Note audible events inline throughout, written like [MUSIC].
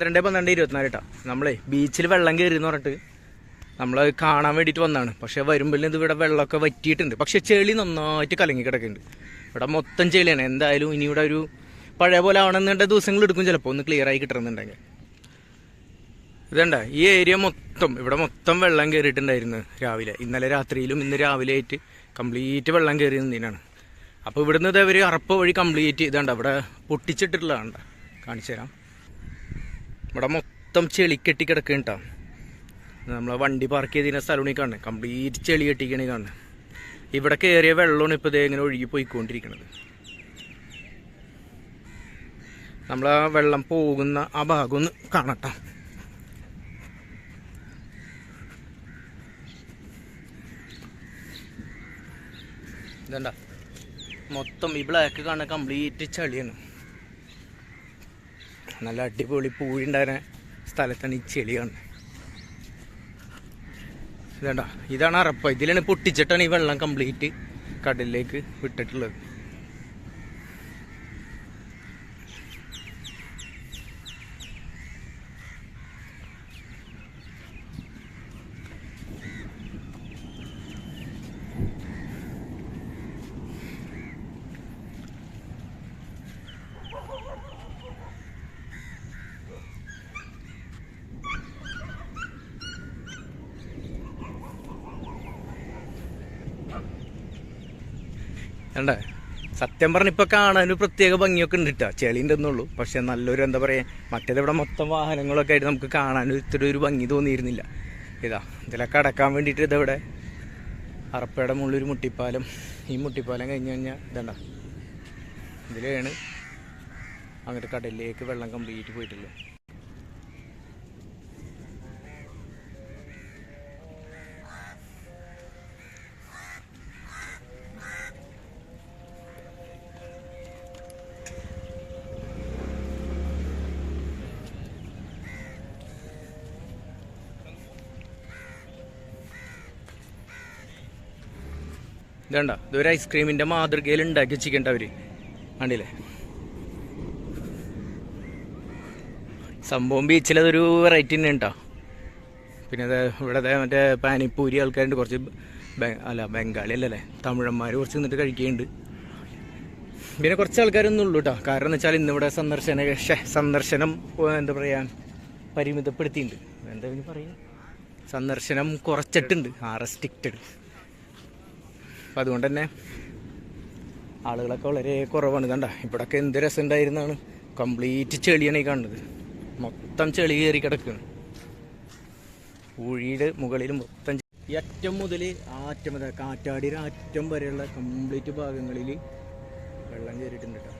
പന്ത്രണ്ട് പന്ത്രണ്ട് ഇരുപത്തിനാല് കേട്ടോ നമ്മളെ ബീച്ചിൽ വെള്ളം കയറി എന്ന് പറഞ്ഞിട്ട് നമ്മൾ കാണാൻ വേണ്ടിയിട്ട് വന്നതാണ് പക്ഷേ വരുമ്പോൾ ഇത് ഇവിടെ വെള്ളമൊക്കെ വറ്റിയിട്ടുണ്ട്. പക്ഷേ ചെളി നന്നായിട്ട് കലങ്ങി കിടക്കുന്നുണ്ട്. ഇവിടെ മൊത്തം ചെളിയാണ്. എന്തായാലും ഇനി ഇവിടെ ഒരു പഴയ പോലെ ആവണമെന്നുണ്ട ദിവസങ്ങൾ എടുക്കും ചിലപ്പോൾ. ഒന്ന് ക്ലിയർ ആയി കിട്ടണമെന്നുണ്ടെങ്കിൽ. ഇതണ്ട ഈ ഏരിയ മൊത്തം ഇവിടെ മൊത്തം വെള്ളം കയറിയിട്ടുണ്ടായിരുന്നു രാവിലെ. ഇന്നലെ രാത്രിയിലും ഇന്ന് രാവിലെ ആയിട്ട് കംപ്ലീറ്റ് വെള്ളം കയറി നിന്നതിനാണ് അപ്പോൾ ഇവിടുന്ന് ഇതവർ അറപ്പ് വഴി കംപ്ലീറ്റ് ഇതണ്ട ഇവിടെ പൊട്ടിച്ചിട്ടിട്ടുള്ളതാണ്ട കാണിച്ചു തരാം ഇവിടെ മൊത്തം ചെളി കെട്ടി കിടക്കുകയാണ് നമ്മളെ വണ്ടി പാർക്ക് ചെയ്തിരുന്ന സ്ഥലമാണ് ഈ കാണുന്നത് കംപ്ലീറ്റ് ചെളി കെട്ടിക്കണേ കാണുന്നത് ഇവിടെ കയറിയ വെള്ളമാണ് ഇപ്പോൾ ഇതേ ഇങ്ങനെ ഒഴുകി പോയിക്കൊണ്ടിരിക്കുന്നത് നമ്മളെ ആ വെള്ളം പോകുന്ന ആ ഭാഗം ഒന്ന് കാണട്ടാം. ഇതണ്ട മൊത്തം ഈ ബ്ലാക്ക് കാണുന്ന കംപ്ലീറ്റ് ചളിയാണ്. നല്ല അടിപൊളി പൂഴി ഉണ്ടായിരുന്ന സ്ഥലത്താണ് ഈ ചെളി കാണുന്നത് ഇതാണ് അറപ്പ. ഇതിലാണ് പൊട്ടിച്ചിട്ടാണ് ഈ വെള്ളം കംപ്ലീറ്റ് കടലിലേക്ക് വിട്ടിട്ടുള്ളത്. കണ്ടേ? സത്യം പറഞ്ഞ ഇപ്പൊ കാണാൻ പ്രത്യേക ഭംഗിയൊക്കെ ഉണ്ട് കേട്ടോ ചെളി ഉണ്ടെന്നുള്ളൂ പക്ഷെ നല്ലൊരു എന്താ പറയാ മറ്റേത് ഇവിടെ മൊത്തം വാഹനങ്ങളൊക്കെ ആയിട്ട് നമുക്ക് കാണാൻ ഇത്തിരി ഒരു ഭംഗി തോന്നിയിരുന്നില്ല. ഇതാ ഇതിലൊക്കെ അടക്കാൻ വേണ്ടിയിട്ട് ഇതവിടെ അറപ്പയുടെ മുകളിലൊരു മുട്ടിപ്പാലം. ഈ മുട്ടിപ്പാലം കഴിഞ്ഞ് കഴിഞ്ഞാൽ ഇതണ്ട. ഇതിലാണ് അങ്ങോട്ട് കടലിലേക്ക് വെള്ളം കംപ്ലീറ്റ് പോയിട്ടുള്ളത്. ഇതണ്ട? ഇതൊരു ഐസ്ക്രീമിന്റെ മാതൃകയിൽ ഉണ്ടാക്കി വെച്ചിട്ടുണ്ട് അവർ. കണ്ടില്ലേ? സംഭവം ബീച്ചിൽ അതൊരു വെറൈറ്റി തന്നെ ഉണ്ടോ പിന്നെ അത് ഇവിടെ മറ്റേ പാനിപ്പൂരി ആൾക്കാരുണ്ട്. കുറച്ച് അല്ല ബംഗാളി അല്ലല്ലേ? തമിഴന്മാർ കുറച്ച് നിന്നിട്ട് കഴിക്കുന്നുണ്ട് പിന്നെ കുറച്ച് ആൾക്കാരൊന്നും ഉള്ളൂ കേട്ടോ കാരണം എന്ന് വെച്ചാൽ ഇന്നിവിടെ സന്ദർശന സന്ദർശനം എന്താ പറയുക പരിമിതപ്പെടുത്തിയിട്ടുണ്ട് എന്താ പറയുക സന്ദർശനം കുറച്ചിട്ടുണ്ട്. ആ റെസ്ട്രിക്റ്റഡ് അപ്പം അതുകൊണ്ട് തന്നെ ആളുകളൊക്കെ വളരെ കുറവാണ്. കണ്ട ഇവിടൊക്കെ എന്ത് രസം ഉണ്ടായിരുന്നാണ് കംപ്ലീറ്റ് ചെളിയാണ് ഈ കാണുന്നത്. മൊത്തം ചെളി കയറി കിടക്കുകയാണ്. ഊഴിയുടെ മുകളിൽ മൊത്തം ഏറ്റവും മുതൽ ആറ്റം മുതൽ കാറ്റാടിയുടെ അറ്റം വരെയുള്ള കംപ്ലീറ്റ് ഭാഗങ്ങളിൽ വെള്ളം കയറിയിട്ടുണ്ട് കേട്ടോ.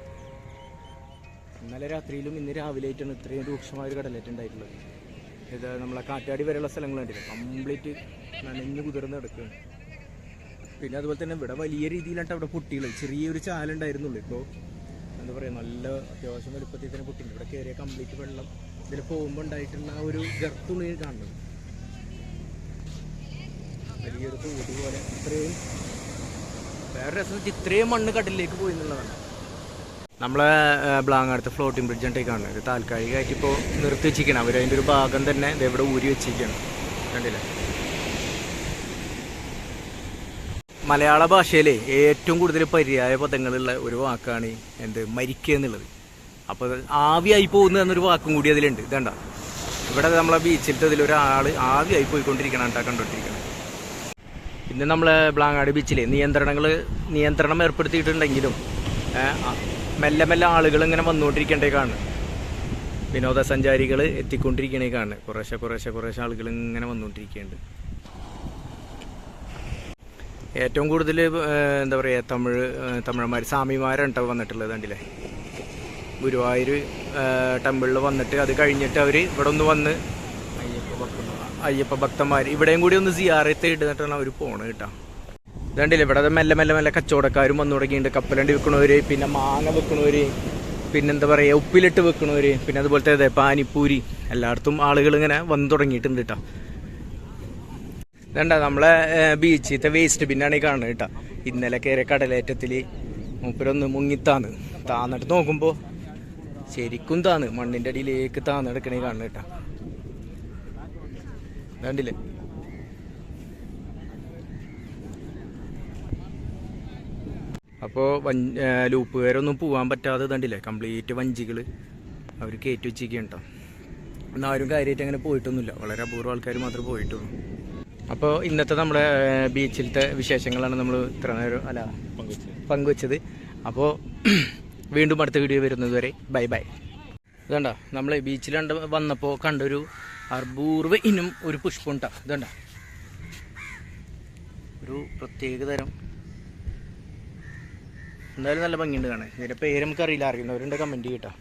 ഇന്നലെ രാത്രിയിലും ഇന്ന് രാവിലെ ആയിട്ടാണ് ഇത്രയും രൂക്ഷമായ ഒരു കടലേറ്റ് ഉണ്ടായിട്ടുള്ളത്. ഇത് നമ്മളെ കാറ്റാടി വരെയുള്ള സ്ഥലങ്ങളുണ്ടല്ലോ കംപ്ലീറ്റ് നനഞ്ഞു കുതിർന്ന് കിടക്കുകയാണ്. പിന്നെ അതുപോലെ തന്നെ ഇവിടെ വലിയ രീതിയിലാണ് അവിടെ പൊട്ടികൾ ചെറിയൊരു ചാലുണ്ടായിരുന്നുള്ളൂ ഇപ്പോൾ എന്താ പറയുക നല്ല അത്യാവശ്യം വലുപ്പത്തിൽ തന്നെ പൊട്ടിണ്ട് ഇവിടെ കയറിയ കംപ്ലീറ്റ് വെള്ളം. ഇതിൽ പോകുമ്പോൾ ഉണ്ടായിട്ടുള്ള ആ ഒരു ഗർത്തുള്ളി കാണുന്നത്. വലിയൊരു തോട് പോലെ ഇത്രയും വേറെ രസം ഇത്രയും മണ്ണ് കടലിലേക്ക് പോയി എന്നുള്ളതാണ്. നമ്മളെ ബ്ലാങ്ങടുത്ത് ഫ്ലോട്ടിംഗ് ബ്രിഡ്ജ് ആയിട്ട് കാണുന്നത്. ഇത് താൽക്കാലികമായിട്ട് ഇപ്പോൾ നിർത്തി വെച്ചിരിക്കണം അവർ അതിന്റെ ഒരു ഭാഗം തന്നെ ദേ ഇവിടെ ഊരി വെച്ചിരിക്കണം കണ്ടില്ലേ? മലയാള ഭാഷയിലെ ഏറ്റവും കൂടുതൽ പര്യായ പദങ്ങളുള്ള ഒരു വാക്കാണ് എന്ത്? മരിക്കുക എന്നുള്ളത്. അപ്പോൾ ആവിയായി പോകുന്ന എന്നൊരു വാക്കും കൂടി അതിലുണ്ട്. ഇതണ്ട ഇവിടെ നമ്മളെ ബീച്ചിലത്തെ ഇതിലൊരാൾ ആവിയായി പോയിക്കൊണ്ടിരിക്കണം കേട്ടോ കണ്ടോണ്ടിരിക്കണം പിന്നെ നമ്മളെ ബ്ലാങ്ങാട് ബീച്ചിലെ നിയന്ത്രണങ്ങൾ നിയന്ത്രണം ഏർപ്പെടുത്തിയിട്ടുണ്ടെങ്കിലും മെല്ലെ മെല്ലെ ആളുകൾ ഇങ്ങനെ വന്നുകൊണ്ടിരിക്കേണ്ടേ കാണുന്നു വിനോദസഞ്ചാരികൾ എത്തിക്കൊണ്ടിരിക്കണേ കാണുന്നത് കുറേശ്ശെ കുറേശ്ശെ കുറേശ്ശെ ആളുകൾ ഇങ്ങനെ വന്നുകൊണ്ടിരിക്കുന്നുണ്ട് ഏറ്റവും കൂടുതൽ എന്താ പറയുക തമിഴ് തമിഴന്മാർ സ്വാമിമാരാണ് കേട്ടോ വന്നിട്ടുള്ളത് കണ്ടില്ലേ? ഗുരുവായൂർ ടെമ്പിളിൽ വന്നിട്ട് അത് കഴിഞ്ഞിട്ട് അവർ ഇവിടെ ഒന്ന് വന്ന് അയ്യപ്പ ഭക്തന്മാർ. ഇവിടെയും കൂടി ഒന്ന് സിയാറത്ത് ഇടുന്നിട്ടാണ് അവർ പോണത് കേട്ടോ. ഇതുണ്ടല്ലേ ഇവിടെ അത് മെല്ലെ മെല്ലെ മെല്ലെ കച്ചവടക്കാരും വന്നു തുടങ്ങിയിട്ടുണ്ട്. കപ്പലണ്ടി വിൽക്കണവർ പിന്നെ മാങ്ങ വിൽക്കണവർ പിന്നെന്താ പറയുക ഉപ്പിലിട്ട് വെക്കണവർ പിന്നെ അതുപോലത്തെ അതെ പാനിപ്പൂരി. എല്ലായിടത്തും ആളുകൾ ഇങ്ങനെ വന്നു തുടങ്ങിയിട്ടുണ്ട് കേട്ടോ ഇതണ്ട? നമ്മളെ ബീച്ചിലത്തെ വേസ്റ്റ് ബിന്നാണ് ഈ കാണുന്നത് കേട്ടോ. ഇന്നലെ കയറിയ കടലേറ്റത്തിൽ മൂപ്പരൊന്ന് മുങ്ങിത്താന്ന്. താന്നിട്ട് നോക്കുമ്പോൾ ശരിക്കും താന്ന്. മണ്ണിന്റെ അടിയിലേക്ക് താന്ന് കിടക്കണേ കാണുന്ന കേട്ടാ. കണ്ടില്ലേ അപ്പോൾ ലൂപ്പുകാരൊന്നും പോകാൻ പറ്റാതെ കണ്ടില്ലേ കംപ്ലീറ്റ് വഞ്ചികൾ അവർ കയറ്റി വെച്ചിരിക്കുകയാണ് എന്നാൽ കാര്യമായിട്ട് അങ്ങനെ പോയിട്ടൊന്നുമില്ല. വളരെ അപൂർവം ആൾക്കാർ മാത്രമേ പോയിട്ടുള്ളൂ. അപ്പോൾ ഇന്നത്തെ നമ്മുടെ ബീച്ചിലത്തെ വിശേഷങ്ങളാണ് നമ്മൾ ഇത്ര നേരം അല്ല പങ്കുവച്ചത്. അപ്പോൾ [CLEARS THROAT] വീണ്ടും അടുത്ത വീഡിയോ വരുന്നത് വരെ ബൈ ബൈ. ഇതണ്ട നമ്മൾ ബീച്ചിൽ കണ്ട വന്നപ്പോൾ കണ്ടൊരു അർബൂർവ ഇനും ഒരു പുഷ്പം ഉണ്ടാ ഇതണ്ട. ഒരു പ്രത്യേക തരം. എന്തായാലും നല്ല ഭംഗിയുണ്ട് കാണാൻ. ഇതിന്റെ പേര് നമുക്കറിയില്ല അറിയുന്നവരുണ്ട് കമന്റ് ചെയ്യട്ടോ